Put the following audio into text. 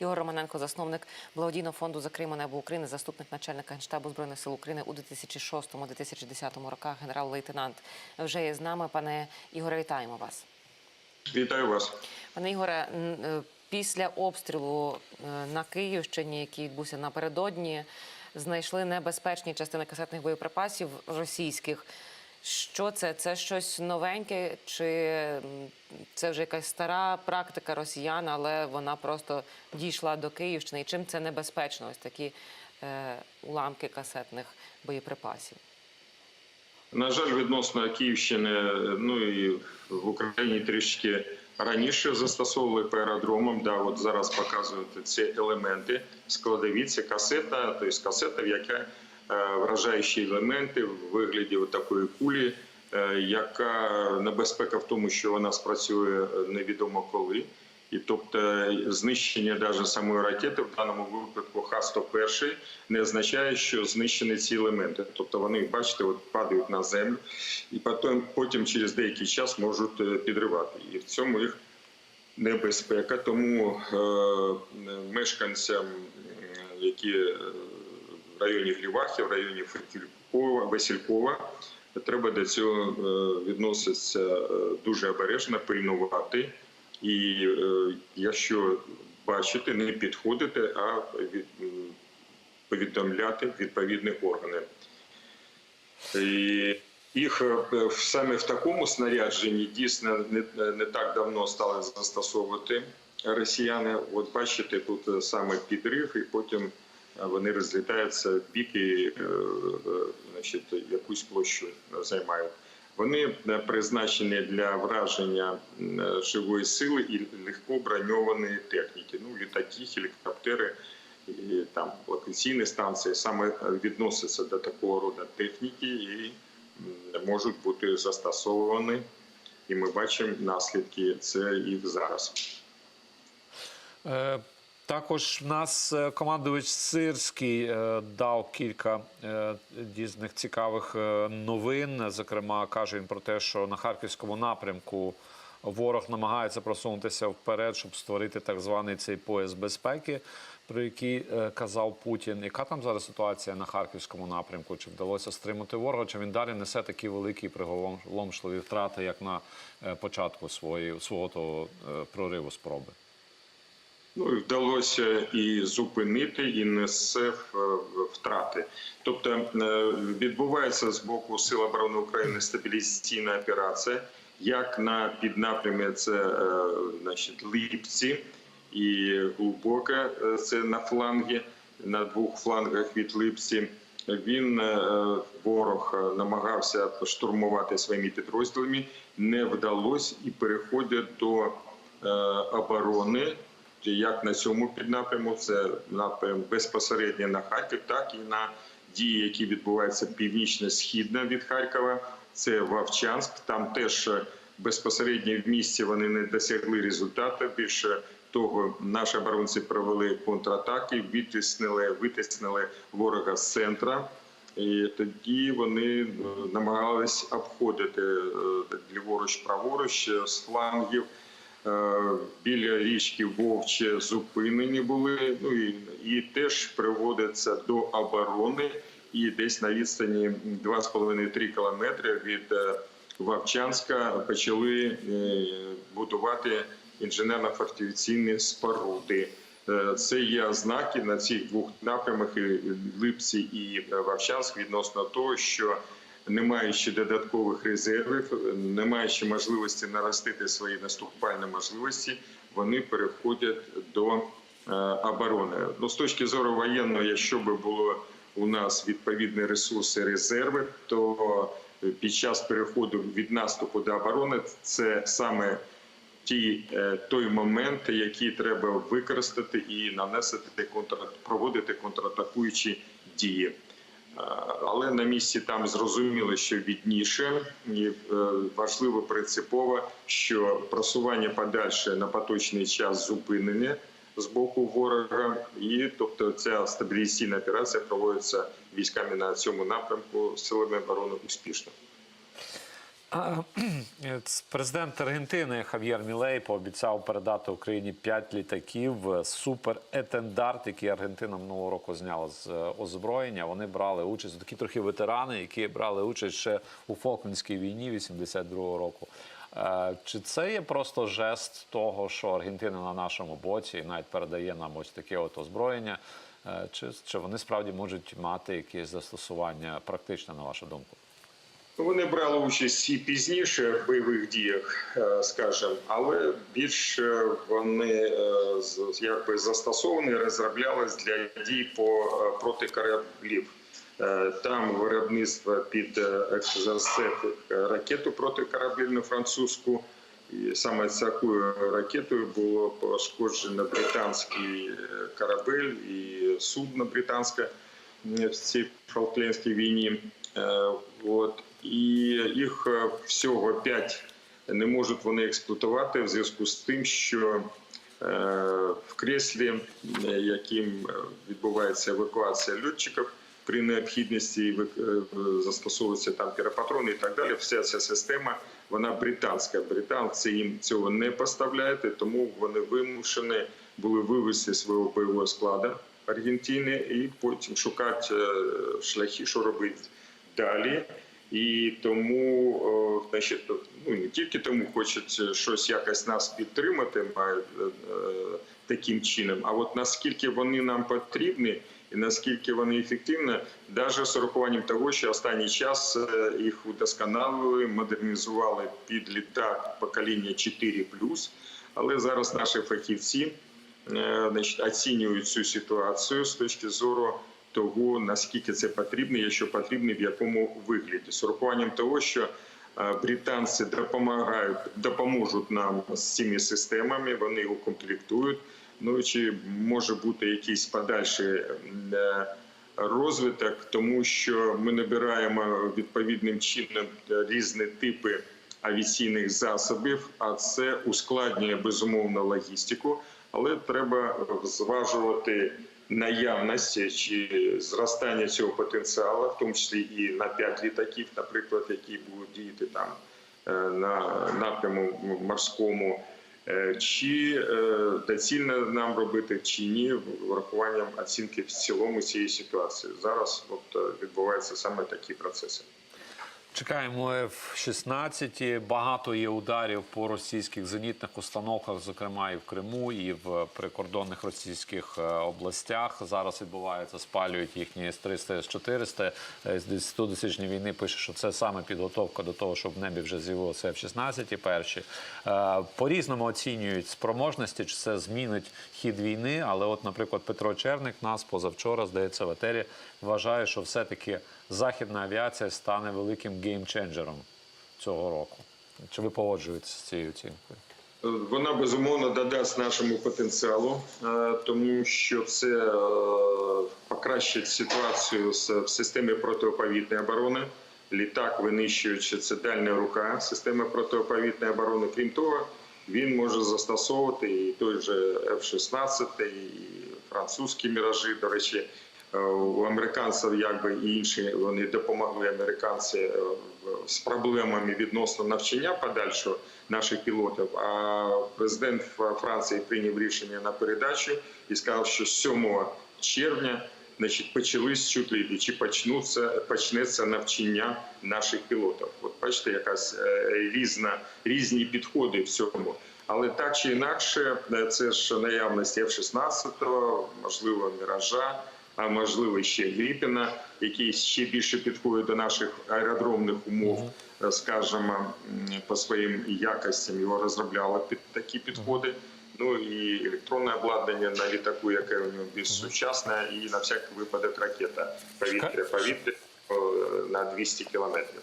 Ігор Романенко, засновник благодійного фонду за Крим небо України, заступник начальника генштабу збройних сил України у 2006-2010 роках. Генерал-лейтенант вже є з нами. Пане Ігоре, вітаємо вас. Вітаю вас. Пане Ігоре, е, після обстрілу е, на Київщині, який відбувся напередодні, знайшли небезпечні частини касетних боєприпасів російських. Що це? Це щось новеньке, чи це вже якась стара практика росіян, але вона просто дійшла до Київщини? І чим це небезпечно? Ось такі е, уламки касетних боєприпасів. На жаль, відносно Київщини, ну і в Україні трішки раніше застосовували по аеродромам. Да, от зараз показують ці елементи складові. Це касета, тобто касета, в яка вражаючі елементи в вигляді такої кулі, е, яка небезпека в тому, що вона спрацює е, невідомо коли. І тобто знищення навіть самої ракети в даному випадку Х-101 не означає, що знищені ці елементи. Тобто вони, бачите, от падають на землю і потім, потім через деякий час можуть е, підривати. І в цьому їх небезпека. Тому е, мешканцям, е, які е, в районі Глівахи, в районі Фетількова, Василькова, треба до цього е, відноситися е, дуже обережно, пильнувати. І е, якщо бачите, не підходити, а від, повідомляти відповідні органи. І їх саме в такому снарядженні дійсно не, так давно стали застосовувати росіяни. От бачите, тут саме підрив, і потім вони розлітаються в бік і е, е, значить, якусь площу займають. Вони е, призначені для враження живої сили і легко броньованої техніки. Ну, літаки, гелікоптери і там локаційні станції саме відносяться до такого роду техніки і можуть бути застосовані. І ми бачимо наслідки це їх зараз. Також в нас е, командувач Сирський е, дав кілька е, різних цікавих новин. Зокрема, каже він про те, що на харківському напрямку ворог намагається просунутися вперед, щоб створити так званий цей пояс безпеки, про який казав Путін. Яка там зараз ситуація на харківському напрямку? Чи вдалося стримати ворога? Чи він далі несе такі великі приголомшливі втрати, як на початку своєї свого того прориву спроби? Ну і вдалося і зупинити, і несе е, втрати. Тобто е, відбувається з боку Сил оборони України стабілізаційна операція, як на піднапрямі це е, значить, Липці і глибока, е, це на флангі, на двох флангах від Липці. Він ворог намагався штурмувати своїми підрозділами, не вдалося і переходять до оборони як на цьому піднапряму, це напрям безпосередньо на Харків, так і на дії, які відбуваються північно-східно від Харкова. Це Вовчанськ. Там теж е, безпосередньо в місті вони не досягли результату. Більше того, наші оборонці провели контратаки, витіснили, витіснили ворога з центра. І тоді вони е, намагались обходити е, ліворуч праворуч з флангів. Е, біля річки Вовче зупинені були. Ну і, і теж приводиться до оборони. І десь на відстані 2,5-3 кілометри від е, Вовчанська почали е, будувати інженерно-фортифікаційні споруди. Це є ознаки на цих двох напрямах Липці і Вовчанськ відносно того, що не маючи додаткових резервів, не маючи можливості наростити свої наступальні можливості, вони переходять до е, оборони. Ну, з точки зору воєнного, якщо би було у нас відповідні ресурси, резерви, то під час переходу від наступу до оборони це саме ті е, той момент, який треба використати і нанести контр... проводити контратакуючі дії. Е, Але на місці там зрозуміло, що відніше і е, важливо принципово, що просування подальше на поточний час зупинення з боку ворога, і тобто ця стабілізаційна операція проводиться військами на цьому напрямку силами оборони успішно. Президент Аргентини Хав'єр Мілей пообіцяв передати Україні 5 літаків е, Супер Етендарт, які Аргентина минулого року зняла з е, озброєння. Вони брали участь такі трохи ветерани, які брали участь ще у Фолклендській війні 82-го року. Е, Чи це є просто жест того, що Аргентина на нашому боці і навіть передає нам ось таке от озброєння? Чи, чи вони справді можуть мати якесь застосування практичне, на вашу думку? Вони брали участь і пізніше в бойових діях, е, скажімо, але більше вони е, якби застосовані, розроблялись для дій по е, проти кораблів. Там виробництво під е, екзерсет ракету протикораблівну французьку. І саме такою ракетою було пошкоджено британський корабель і судно британське в цій Фолклендській війні. Їх е, всього п'ять не можуть вони експлуатувати в зв'язку з тим, що е, в креслі, яким е, відбувається евакуація льотчиків, при необхідності застосовуються там піропатрони і так далі. Вся ця система вона британська. Британці їм цього не поставляють, тому вони вимушені були вивести свого бойового складу Аргентини і потім шукати шляхи, що робити далі. І тому, о, значить, ну не тільки тому хочуть щось якось нас підтримати, е, е, таким чином. А от наскільки вони нам потрібні і наскільки вони ефективні, навіть з урахуванням того, що останній час е, їх удосконалили, модернізували під літак покоління 4+, але зараз наші фахівці е, значить, оцінюють цю ситуацію з точки зору того, наскільки це потрібно, якщо потрібно, в якому вигляді, з урахуванням того, що е, британці допомагають, допоможуть нам з цими системами, вони його комплектують. Ну чи може бути якийсь подальший е, розвиток, тому що ми набираємо відповідним чином різні типи авіаційних засобів, а це ускладнює безумовно логістику, але треба зважувати наявності чи зростання цього потенціалу, в тому числі і на 5 літаків, наприклад, які будуть діяти там е, на напряму морському. Е, Чи е, доцільно нам робити чи ні, врахуванням оцінки в цілому цієї ситуації зараз от е, відбуваються саме такі процеси. Чекаємо F-16. Багато є ударів по російських зенітних установках, зокрема і в Криму, і в прикордонних російських е, областях. Зараз відбувається, спалюють їхні С-300, С-400. Е, З 10-тисячної війни пише, що це саме підготовка до того, щоб в небі вже з'явилося F-16 і перші. Е, По-різному оцінюють спроможності, чи це змінить хід війни. Але, от, наприклад, Петро Черник нас позавчора, здається, в етері вважає, що все-таки західна авіація стане великим геймченджером цього року. Чи ви погоджуєтеся з цією оцінкою? Вона безумовно додасть нашому потенціалу, е, тому що це е, покращить ситуацію в системі протиповітної оборони. Літак винищуючи це дальня рука системи протиповітної оборони. Крім того, він може застосовувати і той же F-16, і французькі міражі. До речі, е, у американців якби і інші вони допомогли американці е, з проблемами відносно навчання подальшого наших пілотів. А президент Франції прийняв рішення на передачу і сказав, що 7 червня значить, почались чуть ли чи почнуться почнеться навчання наших пілотів. От бачите, якась е, різна різні підходи в цьому. Але так чи інакше, е, це ж наявність F-16, можливо, міража, а можливо ще Гріпіна, який ще більше підходить до наших аеродромних умов, е, скажімо, по своїм якостям його розробляли під такі підходи. Ну і електронне обладнання на літаку, яке у нього більш сучасне, і на всякий випадок ракета повітря повітря е, на 200 кілометрів.